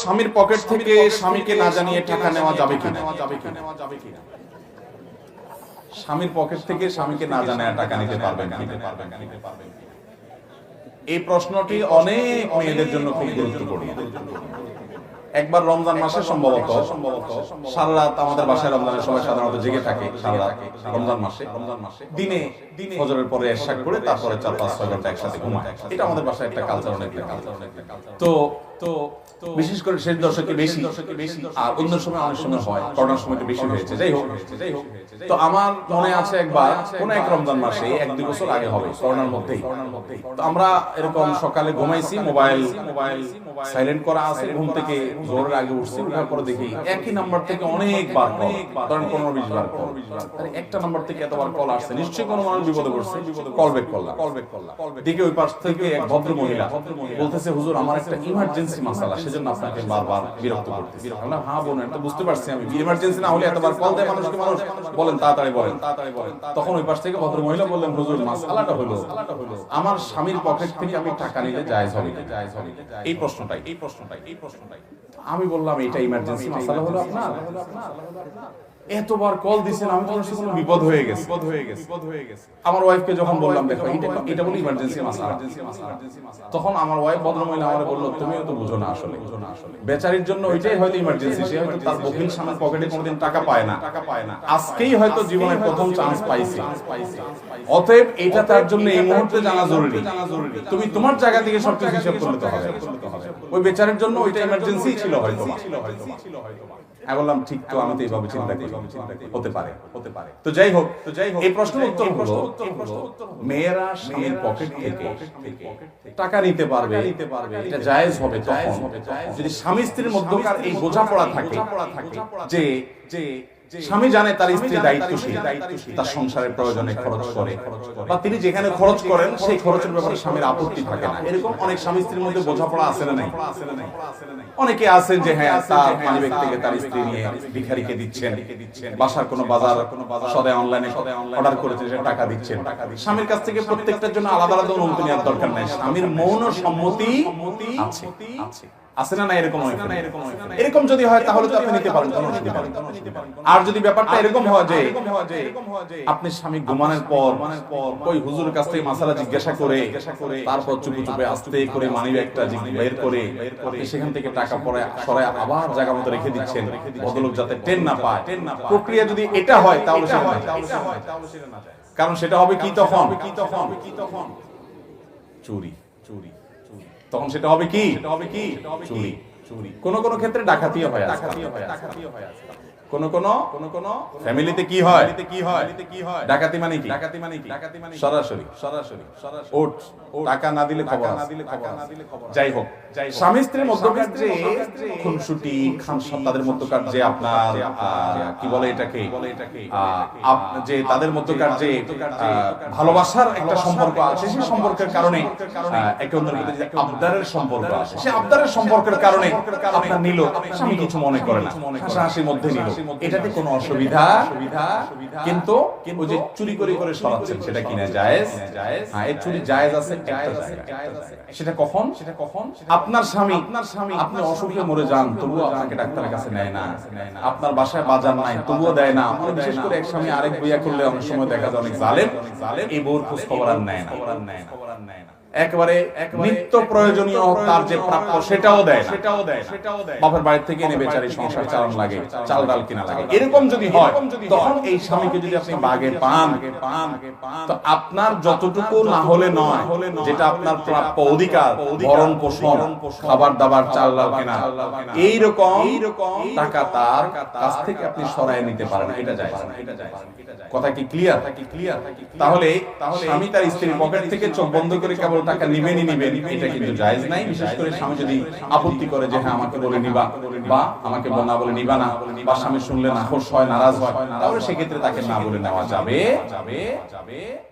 স্বামীর পকেট থেকে স্বামীকে না জানিয়ে টাকা নেওয়া যাবে কি নেওয়া যাবে কি নেওয়া যাবে কি না স্বামীর পকেট থেকে স্বামীকে না জানিয়ে টাকা নিতে পারবেন না নিতে নিতে এই প্রশ্নটি অনেক মেয়েদের জন্য খুব গুরুত্বপূর্ণ। একবার রমজান মাসে সম্ভবত সম্ভবত সারা রাত আমাদের বাসায় রমজানের সময় সাধারণত জেগে থাকে সারা রাত রমজান মাসে। রমজান মাসে। দিনে দিনে ফজরের পরে এরশাক করে তারপরে চার পাঁচ ছয় ঘণ্টা একসাথে ঘুমায়। এটা আমাদের বাসায় একটা কালচার অনেক তো তো বিশেষ করে শেষ দশকে বেশি। বেশি। আর অন্য সময় অনেক সময় হয়। করোনার সময় বেশি হয়েছে। যাই হোক। যাই হোক। তো আমার মনে আছে একবার কোন এক রমজান মাসে এক দুই বছর আগে হবে করোনার মধ্যেই। তো আমরা এরকম সকালে ঘুমাইছি মোবাইল মোবাইল সাইলেন্ট করা আছে ঘুম থেকে জোরের আগে উঠছি উঠার পরে দেখি একই নাম্বার থেকে অনেকবার কল ধরেন পনেরো বিশ বার কল একটা নাম্বার থেকে এতবার কল আসছে নিশ্চয়ই কোনো মানুষ বিপদে পড়ছে। কল ব্যাক করলাম। কল ব্যাক করলাম দেখি ওই পাশ থেকে এক ভদ্র মহিলা বলতেছে হুজুর আমার একটা ইমার্জেন্সি মাসালা। সেজন্য আপনাকে বারবার বিরক্ত করতেছি। আমরা হ্যাঁ বোন এটা বুঝতে পারছি আমি। ইমার্জেন্সি না হলে এতবার কল দেয় মানুষকে মানুষ। বলেন তাড়াতাড়ি বলেন। তাড়াতাড়ি বলেন তখন ওই পাশ থেকে ভদ্র মহিলা বললেন হুজুর মাসালাটা হলো আমার স্বামীর পকেট থেকে আমি টাকা নিলে জায়েজ হবে এই প্রশ্নটাই এই প্রশ্নটাই এই প্রশ্নটাই আমি বললাম এটা ইমার্জেন্সি মাসালা হলো আপনার। এতবার কল দিছেন আমি তো কোনো বিপদ হয়ে গেছে। বিপদ হয়ে গেছে বিপদ হয়ে গেছে। আমার ওয়াইফকে যখন বললাম দেখো এটা এটা বলি ইমার্জেন্সি মাসালা। তখন আমার ওয়াইফ ভদ্রমহিলা আমারে বলল তুমিও তো বুঝো না আসলে। বেচারির জন্য ওইটাই হয়তো ইমার্জেন্সি সে হয়তো তার বকিল স্বামীর পকেটে কোনোদিন টাকা পায় না। টাকা পায় না। আজকেই হয়তো জীবনের প্রথম চান্স পাইছে। অতএব এটা তার জন্য এই মুহূর্তে জানা জরুরি। তুমি তোমার জায়গা থেকে সবকিছু হিসাব করতে হবে। ওই বেচারের জন্য ওইটা ইমার্জেন্সি ছিল হয়তো আমি বললাম ঠিক তো, আমি তো এইভাবে চিন্তা করি। হতে পারে। হতে পারে তো যাই হোক তো যাই হোক এই প্রশ্নের উত্তর হলো, মেয়েরা স্বামীর পকেট থেকে টাকা নিতে পারবে নিতে পারবে, এটা জায়েজ হবে তখন। যদি স্বামী স্ত্রীর মধ্যকার এই বোঝাপড়া থাকে, যে যে স্বামী জানে তার স্ত্রী দায়িত্বশীল। তার সংসারের প্রয়োজনে খরচ করে। বা তিনি যেখানে খরচ করেন সেই খরচের ব্যাপারে স্বামীর আপত্তি থাকে না। এরকম অনেক স্বামী স্ত্রীর মধ্যে বোঝাপড়া আছে না নাই? অনেকে আছেন যে হ্যাঁ তার মালিক থেকে তার স্ত্রী নিয়ে ভিখারিকে দিচ্ছেন। বাসার কোনো বাজার সদায় অনলাইনে অর্ডার করেছে সে টাকা দিচ্ছেন। স্বামীর কাছ থেকে প্রত্যেকটার জন্য আলাদা আলাদা অনুমতি নেওয়ার দরকার নাই। স্বামীর মৌন সম্মতি আছে। আছে না না এরকম এরকম যদি হয় তাহলে তো আপনি নিতে পারেন। আর যদি ব্যাপারটা এরকম হয় যে আপনি স্বামী ঘুমানোর পর ওই হুজুরের কাছ থেকে মাসালা জিজ্ঞাসা করে তারপর চুপে চুপে আস্তে করে মানি ব্যাগটা বের করে সেখান থেকে টাকা পরে সরায় আবার জায়গা মতো রেখে দিচ্ছেন ভদ্রলোক যাতে টেন না পায়। প্রক্রিয়া যদি এটা হয় তাহলে কারণ সেটা হবে কি তখন? চুরি চুরি। তখন সেটা হবে কি? সেটা হবে কি? চুরি চুরি কোন কোন ক্ষেত্রে ডাকাতিও হয় ডাকাতিও হয় ডাকাতিও হয় কোন কোন কোন কোন ফ্যামিলিতে কি হয়? কি হয়? কি হয়? ডাকাতি মানে কি? ডাকাতি মানে কি? ডাকাতি মানে সরাসরি সরাসরি সরাসরি। ওট টাকা না দিলে খবর না দিলে খবর না দিলে খবর যাই হোক স্বামী স্ত্রীর মধ্যকার যে খুনসুটি তাদের মধ্যকার যে আপনার কি বলে এটাকে? বলে এটাকে? যে তাদের মধ্যকার যে ভালোবাসার একটা সম্পর্ক আছে সেই সম্পর্কের কারণে একে অন্যের প্রতি যে আবদারের সম্পর্ক আছে সেই আবদারের সম্পর্কের কারণে আপনার নিল। স্বামী কিছু মনে করে না। হাসাহাসির মধ্যে নিল। এটাতে কোনো অসুবিধা কিন্তু ওই যে চুরি করে করে সরাচ্ছেন সেটা কিনা জায়েজ? হ্যাঁ এই চুরি জায়েজ আছে সেটা কখন? সেটা কখন? আপনার স্বামী আপনার স্বামী আপনি অসুখে মরে যান তবুও আপনাকে ডাক্তারের কাছে নেয় না। আপনার বাসায় বাজার নাই তবুও দেয় না। অনেক বিশেষ করে এক স্বামী আরেক বইয়া করলে অনেক সময় দেখা যায় অনেক জালেম। এই বউর খোঁজ খবর আর নেয় না। একেবারে নিত্য প্রয়োজনীয় তার যে প্রাপ্য সেটাও দেয় সেটাও দেয় সেটাও দেয় বাপের বাড়ি থেকে এনে বেচারি সংসার চালান লাগে চাল ডাল কিনা লাগে। এরকম যদি হয় তখন এই স্বামীকে যদি আপনি বাগে পান পান তো আপনার যতটুকু না হলে নয় যেটা আপনার প্রাপ্য অধিকার ভরণ পোষণ খাবার দাবার চাল ডাল কেনা। এইরকম টাকা তার কাছ থেকে আপনি সরায় নিতে পারেন এটা যায়। এটা যায়। কথা কি ক্লিয়ার ক্লিয়ার তাহলে তাহলে স্বামী তার স্ত্রীর পকেট থেকে চোখ বন্ধ করে কেবল টাকা নিবেনই নিবেন এটা কিন্তু জায়েজ নাই। বিশেষ করে স্বামী যদি আপত্তি করে যে হ্যাঁ আমাকে বলে নিবা বা আমাকে না, বলে নিবা না বা স্বামী শুনলে নাখোশ হয়, নারাজ হয়, তাহলে সেক্ষেত্রে তাকে না বলে নেওয়া যাবে। যাবে যাবে।